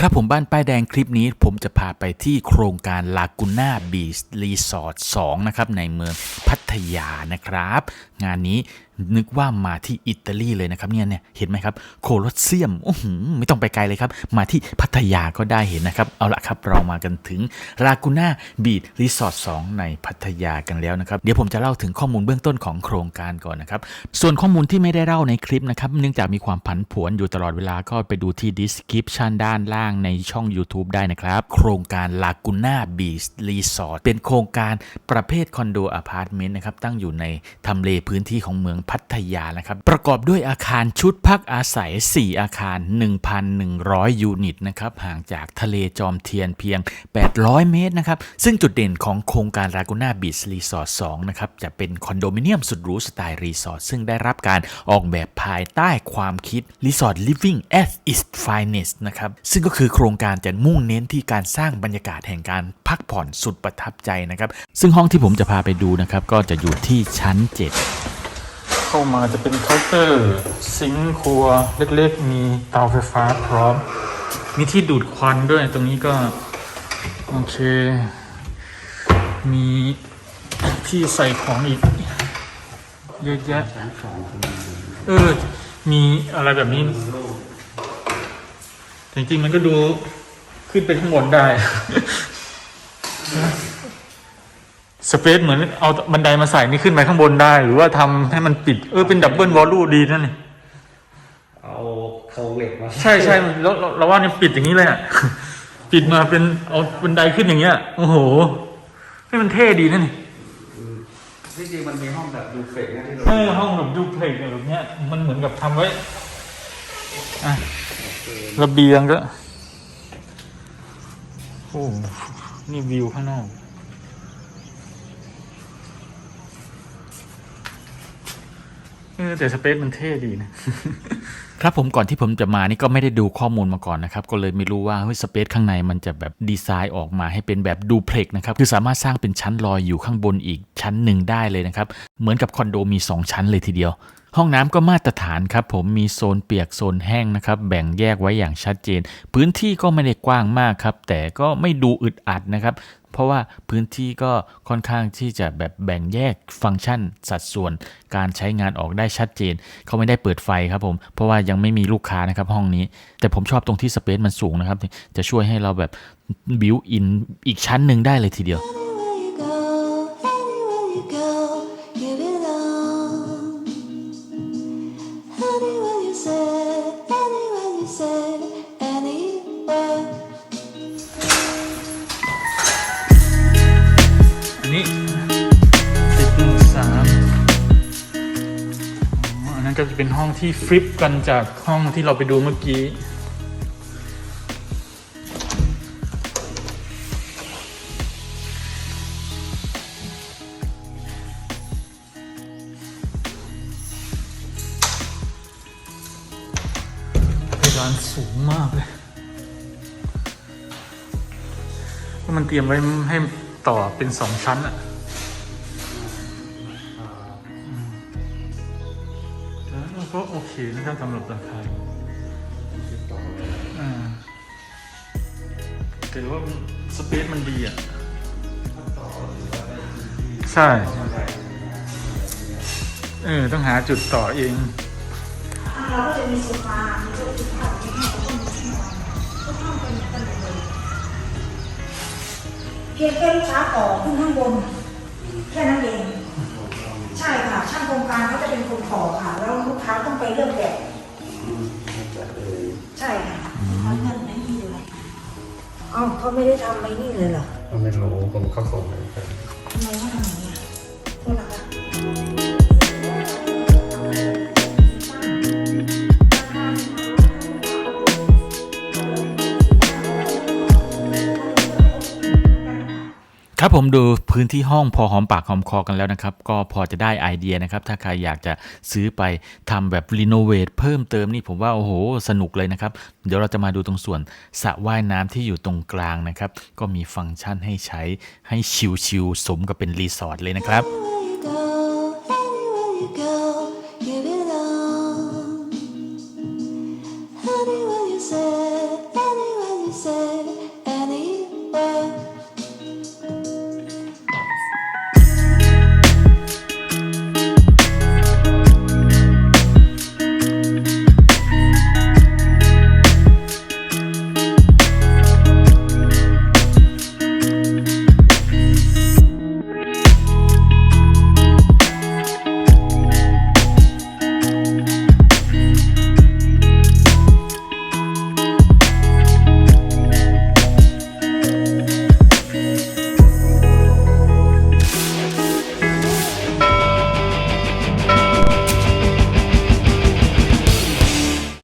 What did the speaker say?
ครับผมบ้านป้ายแดงคลิปนี้ผมจะพาไปที่โครงการลากูน่าบีชรีสอร์ท2นะครับในเมืองพัทยานะครับ งานนี้ นึกว่ามาที่อิตาลีเลยนะครับเนี่ยเนี่ยเห็นไหมครับโคลอสเซียมอื้อหือไม่ต้องไปไกลเลยครับ มาที่พัทยาก็ได้เห็นนะครับ เอาละครับเรามากันถึงลากูน่าบีชรีสอร์ท2ในพัทยากันแล้วนะครับ เดี๋ยวผมจะเล่าถึงข้อมูลเบื้องต้นของโครงการก่อนนะครับ ส่วนข้อมูลที่ไม่ได้เล่าในคลิปนะครับ เนื่องจากมีความผันผวนอยู่ตลอดเวลาก็ไปดูที่ description ด้านล่างในช่อง YouTube ได้นะครับ โครงการ Laguna Beach Resort เป็นโครงการประเภทคอนโดอพาร์ตเมนต์นะครับตั้งอยู่ในทำเลพื้นที่ของเมืองพัทยานะครับ ประกอบด้วยอาคารชุดพักอาศัย 4 อาคาร 1,100 ยูนิตนะครับ ห่างจากทะเลจอมเทียนเพียง 800 เมตรนะครับ ซึ่งจุดเด่นของโครงการ Laguna Beach Resort 2นะครับ จะเป็นคอนโดมิเนียมสุดหรูสไตล์รีสอร์ทซึ่งได้รับการออกแบบภายใต้ความคิด Resort Living as its finest นะครับ ซึ่งก็คือโครงการจะมุ่งเน้นที่การสร้างบรรยากาศแห่งการพักผ่อนสุดประทับใจนะครับ ซึ่งห้องที่ผมจะพาไปดูนะครับ ก็จะอยู่ที่ชั้น 7 เข้ามาจะเป็นเคาน์เตอร์ ซิงค์ครัวเล็กๆ มีเตาไฟฟ้าพร้อม มีที่ดูดควันด้วยตรงนี้ก็ โอเค มีที่ใส่ของอีก เยอะแยะเออ มีอะไรแบบนี้ จริงๆมันก็ดูขึ้นไปข้างบนได้ สเปซเหมือนเอาบันไดมาใส่นี่ขึ้นไปข้างบนได้ หรือว่าทำให้มันปิด เออเป็นดับเบิลวอลลุ่ดีนั่นนี่เอาโครงเหล็กมา ใช่ใช่แล้วเราเราว่าเนี่ยปิดอย่างนี้เลยอะปิดมาเป็นเอาบันไดขึ้นอย่างเงี้ย โอ้โหให้มันเท่ดีนั่นนี่ที่จริงมันมีห้องแบบดูเฟกนะที่เราเออห้องแบบดูเพลงแบบเนี้ยมันเหมือนกับทำไว้อะระเบียงก็โอ้นี่วิวข้างนอก เออแต่สเปซมันเท่ดีนะครับผมก่อนที่ผมจะมานี่ก็ไม่ได้ดูข้อมูลมาก่อนนะครับ ก็เลยไม่รู้ว่าเฮ้ยสเปซข้างในมันจะแบบดีไซน์ออกมาให้เป็นแบบดูเพล็กนะครับ คือสามารถสร้างเป็นชั้นลอยอยู่ข้างบนอีกชั้นหนึ่งได้เลยนะครับ เหมือนกับคอนโดมี 2 ชั้นเลยทีเดียว ห้องน้ำก็มาตรฐานครับผมมีโซนเปียกโซนแห้งนะครับแบ่งแยกไว้อย่างชัดเจน พื้นที่ก็ไม่ได้กว้างมากครับ แต่ก็ไม่ดูอึดอัดนะครับ เพราะว่าพื้นที่ก็ค่อนข้างที่จะแบบแบ่งแยกฟังก์ชัน สัดส่วน การใช้งานออกได้ชัดเจน เขาไม่ได้เปิดไฟครับผม เพราะว่ายังไม่มีลูกค้านะครับห้องนี้ แต่ผมชอบตรงที่สเปซมันสูงนะครับ จะช่วยให้เราแบบบิวอินอีกชั้นหนึ่งได้เลยทีเดียว นนี้สิบหนึ่งสามอันนั้นก็จะเป็นห้องที่ฟลิปกันจากห้องที่เราไปดูเมื่อกี้เพดานสูงมากเลย มันเตรียมไว้ให้ ต่อเป็นสองชั้นอะก็โอเคนะครับสำหรับราคาอ่าแต่ว่าสเปซมันดีอะ ใช่ เออ ต้องหาจุดต่อเองเราก็จะมีโซฟามีโต๊ะกินข้าว เพียงแค่ลูกค้าต่อขึ้นข้างบน แค่นั้นเอง ใช่ค่ะ ช่างโครงการเขาจะเป็นคนต่อค่ะ แล้วลูกค้าต้องไปเลือกแบบ ใช่ค่ะเขาเงินไม่มีเลยเอ้าเขาไม่ได้ทำไอ้นี่เลยเหรอมันไม่รู้ผมเข้าส่งเลยครับทำไมเขาทำอย่างนี้อะโทษนะคะ ครับผมดูพื้นที่ห้องพอหอมปากหอมคอกันแล้วนะครับ ก็พอจะได้ไอเดียนะครับ ถ้าใครอยากจะซื้อไปทำแบบรีโนเวทเพิ่มเติมนี่ผมว่า โอ้โห สนุกเลยนะครับ เดี๋ยวเราจะมาดูตรงส่วนสระว่ายน้ำที่อยู่ตรงกลางนะครับ ก็มีฟังก์ชันให้ใช้ให้ชิลๆสมกับเป็นรีสอร์ทเลยนะครับ